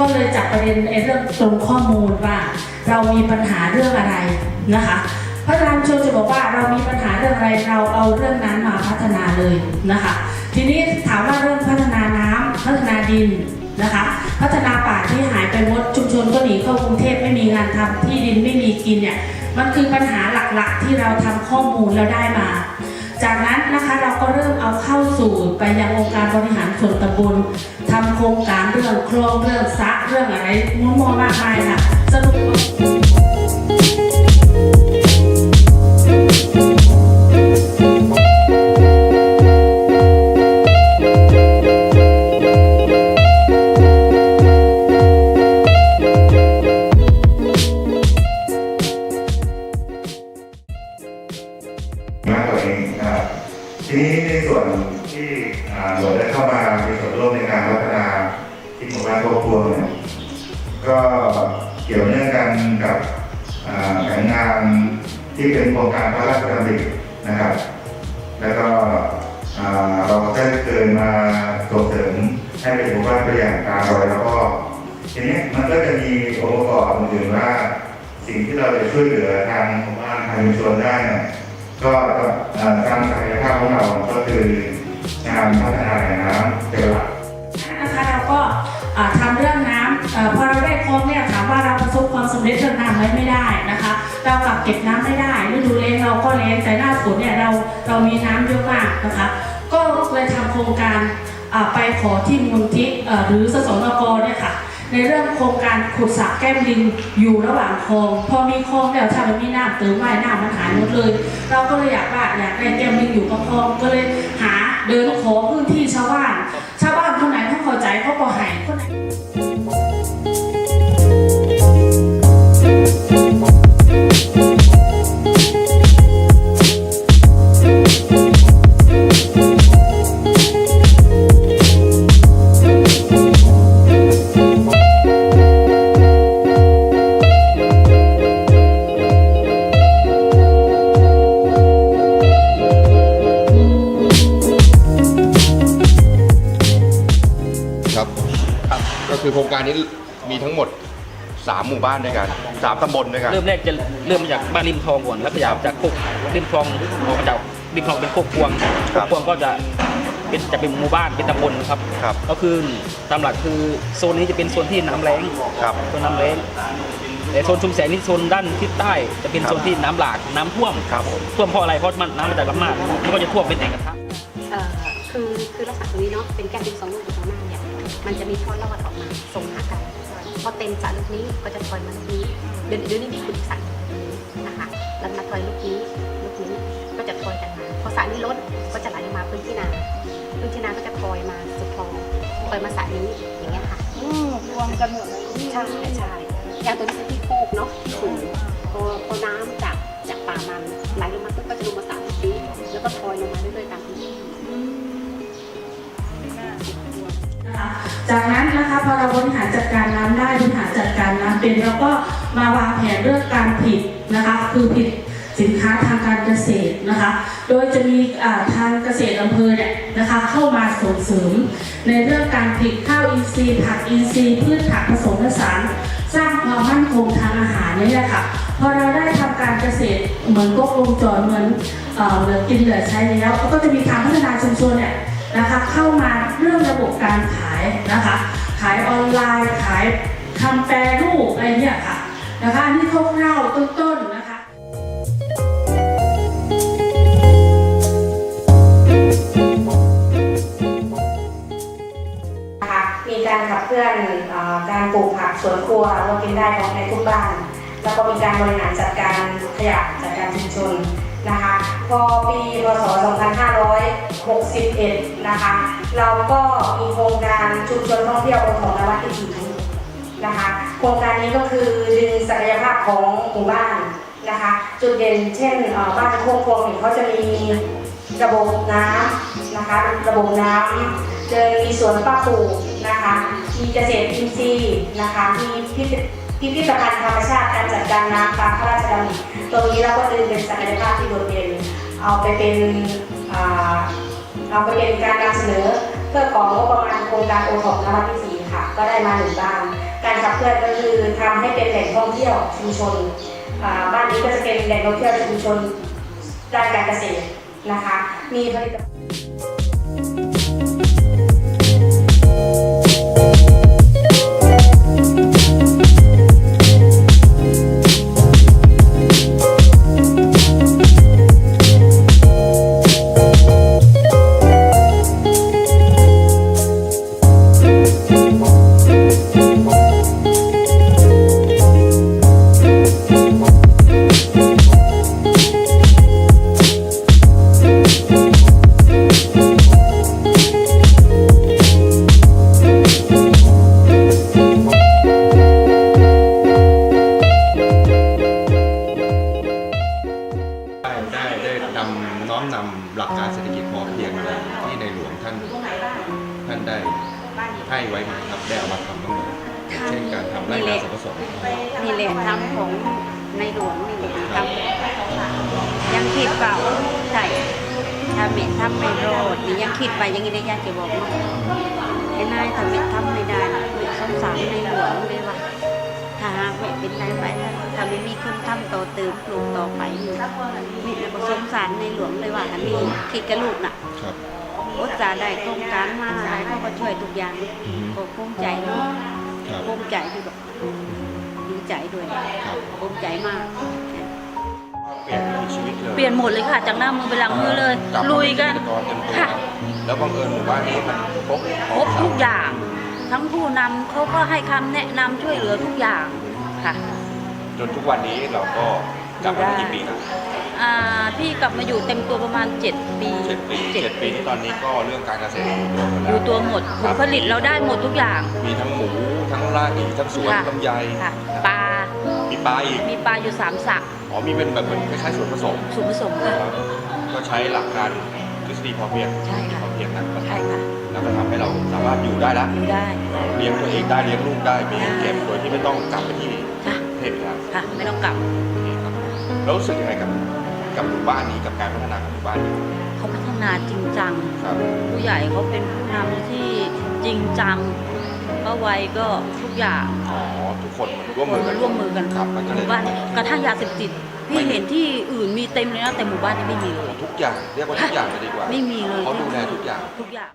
ก็เลยจับประเด็นเรื่องตรงข้อมูลว่า เรามีปัญหาเรื่องอะไรนะคะพัฒนาชุมชนจะบอกว่าเรามีปัญหาเรื่องอะไรเราเอาเรื่องนั้นมาพัฒนาเลยนะคะ ทีนี้ถามว่าเรื่องพัฒนาน้ำพัฒนาดินนะคะ พัฒนาป่าที่หายไปหมดชุมชนก็หนีเข้ากรุงเทพไม่มีงานทำที่ดินไม่มีกินเนี่ยมันคือปัญหาหลักๆที่เราทำข้อมูลแล้วได้มา จากนั้นนะคะเราก็เริ่มเอาเข้าสู่ไปยังองค์การบริหารส่วนตำบลทำโครงการเรื่องโครงเรื่องซักเรื่องอะไรมั่วๆมากมายค่ะสรุป ก็เกี่ยวเนื่องกันกับแผนงานที่เป็นโครงการพระราชดำรินะครับ แล้วก็เราได้เกินมาส่งเสริมให้เป็นหมู่บ้านตัวอย่างตามรอยแล้วก็ทีนี้มันก็จะมีองค์ประกอบอื่นว่าสิ่งที่เราจะช่วยเหลือทางหมู่บ้านทางชุมชนได้เนี่ยก็ตามศักยภาพของเราก็คืองานพัฒนาแหล่งน้ำเป็นหลักนะคะเราก็ ทำเรื่องน้ำเอ่อพอเราได้ครบเนี่ยถามว่าเราประสบความสำเร็จเรื่องน้ำไหมไม่ได้นะคะ เรากลับเก็บน้ำไม่ได้ฤดูแล้งเราก็แล้งแต่หน้าฝนเนี่ยเราเรามีน้ำเยอะมากนะคะ ก็เลยทำโครงการไปขอที่มูลที่หรือสสนกเนี่ยค่ะในเรื่องโครงการขุดสระแก้มลิงอยู่ระหว่างคลองพอมีคลองแล้วถ้ามันมีน้ำเติมไว้น้ำมันหายหมดเลย เราก็เลยอยากว่าอยากได้แก้มลิงอยู่กับคลองก็เลยหาเดินขอพื้นที่ชาวบ้าน ชาวบ้านคนไหนเขาเข้าใจ นี้มีทั้งหมด 3 หมู่บ้านด้วยกัน 3ตำบลด้วยกัน เริ่มแรกจะเริ่มมาจากบ้านริมคลองก่อนแล้วขยับจากโคกริมคลองออกมาจากริมคลองเป็นโคกพวงครัโคบกพวงก็จะเป็นจะเป็นหมู่บ้านเป็นตำบลครับ ครับก็คือตามหลักคือโซนนี้จะเป็นโซนที่น้ำแรงครับโซนน้ำแรงแต่โซนชุมแสงนี่โซนด้านทิศใต้จะเป็นครับโซนที่น้ำหลากน้ำท่วมครับผม ท่วมเพราะอะไรเพราะมันน้ำมาจากลำนาดมันก็จะท่วมเป็นแอ่งกระทะ เอ่อคือคือลักษณะตรงนี้เนาะเป็นแก้มลิงสองลูกอยู่ตรงหน้าเนี่ย มันจะมีท่อลอดออกมาส่งหากันพอเต็มสระลูกนี้ก็จะปล่อยมาลูกนี้ เดี๋ยวเดี๋ยวนี้มีขุดสระนะคะแล้วมาปล่อยลูกนี้ลูกนี้ก็จะทอยกันมาพอสระนี้ลดก็จะไหลมาพื้นที่นาพื้นที่นาก็จะทอยมาสุดคลองทอยมาสระนี้อย่างเงี้ยค่ะอืมรวมกันหมดเลยใช่ใช่อย่างตัวนี้เป็นที่โคกเนาะ อเราบริหารจัดการน้ำได้บริหารจัดการน้ำเป็นเราก็มาวางแผนเรื่องการผลิตนะคะคือผลิตสินค้าทางการเกษตรนะคะ โดยจะมีทางเกษตรอำเภอเนี่ยนะคะเข้ามาส่งเสริม ในเรื่องการผลิตข้าวอินทรีย์ผักอินทรีย์พืชผักผสมผสานสร้างความมั่นคงทางอาหารนี่แหละค่ะพอเราได้ทำการเกษตรเหมือนก็วงจรเหมือนเอ่อเหลือกินเหลือใช้แล้วก็จะมีการพัฒนาชุมชนเนี่ยนะคะเข้ามาเรื่องระบบการขายนะคะ ขายออนไลน์ ขายทำแปรรูปอะไรเนี่ยค่ะนะคะนี่คร่าวๆต้นๆนะคะนะคะมีการขับเคลื่อนอการปลูกผักสวนครัวเรากินได้ของในทุกบ้าน แล้วก็มีการบริหารจัดการขยะจัดการชุมชน นะคะพอปีพศ 2561 นะคะ เราก็มีโครงการชุมชนท่องเที่ยวของนวัดวิถีนะคะ โครงการนี้ก็คือดึงศักยภาพของหมู่บ้านนะคะ จุดเด่นเช่นบ้านโคกพวงเนี่ยเขาจะมีระบบน้ำนะคะ ระบบน้ำจะมีสวนป้าปลูกนะคะ มีเกษตรอินทรีย์นะคะ มีพิ พิพิธภัณฑ์ธรรมชาติการจัดการน้ำตามพระราชดำริตรงนี้เราก็ดึงเป็นศักยภาพที่โดดเด่นเอาไปเป็นเอาไปเป็นการนำเสนอเพื่อของงบประมาณโครงการโอทอปนวัตวิถีค่ะ ก็ได้มาหนึ่งบ้านการขับเคลื่อนก็คือทำให้เป็นแหล่งท่องเที่ยวชุมชนบ้านนี้ก็จะเป็นแหล่งท่องเที่ยวชุมชนด้านการเกษตรนะคะ มีผลิตภัณฑ์ ให้ไว้มาครับได้เอามาทำทั้งหมดอย่างเช่นการทำไร่นาสมผสมนี่แหละทำของในหลวงนี่แหละทำยังคิดเปล่าใช่ถ้าเม็ดทำไม่รอดนี่ยังคิดไปอยังงี้ได้ยากจะบอกเนาะไอ้นายถ้าเม็ดทำไม่ได้นะเม็ดสงสารในหลวงเลยว่าถ้าหากเม็ดเป็นไรไปถ้าไม่มีคนทำต่อเติมปลูกต่อไปนี่นี่นะสงสารในหลวงเลยว่าอันนี้คิดกับลูกน่ะครับ อุตส่าห์ได้โครงการมาอะไรเขาก็ช่วยทุกอย่างอืม ก็ภูมิใจเนาะครับภูมิใจด้วยแบบดีใจด้วยครับ ภูมิใจมาก เปลี่ยนวิถีชีวิตเลยเปลี่ยนหมดเลยค่ะ จากหน้ามือไปหลังมือเลยกลับมาลุยเป็นกันเกษตรกรเต็มตัวค่ะ แล้วบังเอิญหมู่บ้านนี้มันครบครบทุกอย่าง ทั้งผู้นำเขาก็ให้คำแนะนำช่วยเหลือทุกอย่างค่ะ จนทุกวันนี้เราก็กลับมากี่ปีแล้ว อ่าพี่กลับมาอยู่เต็มตัวประมาณ 7 ปีเจ็ดปีเจ็ดปีที่ตอนนี้ก็เรื่องการเกษตรอยู่ตัวหมดอแล้วยู่ตัวหมดผลผลิตเราได้หมดทุกอย่าง มีทั้งหมูทั้งไร่ทั้งสวนค่ะ ลำไยค่ะปลา มีปลาอีกมีปลาอยู่สามสระอ๋อมีเป็นแบบเหมือนคล้ายๆสวนผสมสูตรผสมค่ะ ครับก็ใช้หลักการทฤษฎีพอเพียงใช่ค่ะ พอเพียงนั้นก็ใช่ค่ะแล้วก็ทำให้เราสามารถอยู่ได้ละอยู่ได้ เลี้ยงตัวเองได้เลี้ยงลูกได้มีเงินเก็บโดยที่ไม่ต้องกลับไปที่ค่ะ เทพแล้วค่ะ ไม่ต้องกลับนี่ครับ แล้วรู้สึกยังไงกับ กับหมู่บ้านนี้กับการพัฒนาของหมู่บ้านนี้เขาพัฒนาจริงจัง ครับ ผู้ใหญ่เขาเป็นผู้นำที่จริงจังป้าไวก็ทุกอย่างอ๋อ ทุกคนมันร่วมคมืนอกัมานร่วมมือกันครับมันก็หเลยมู่บ้านกระทั่งยาเสพติดพี่เห็นที่อื่นมีเต็มเลยนะแต่หมู่บ้านนี้ไม่มีเลย ทุกอย่างเรียกว่าทุกอย่างเลยดีกว่าไม่มีเลย เขาดูแลทุกอย่าง ทุกอย่าง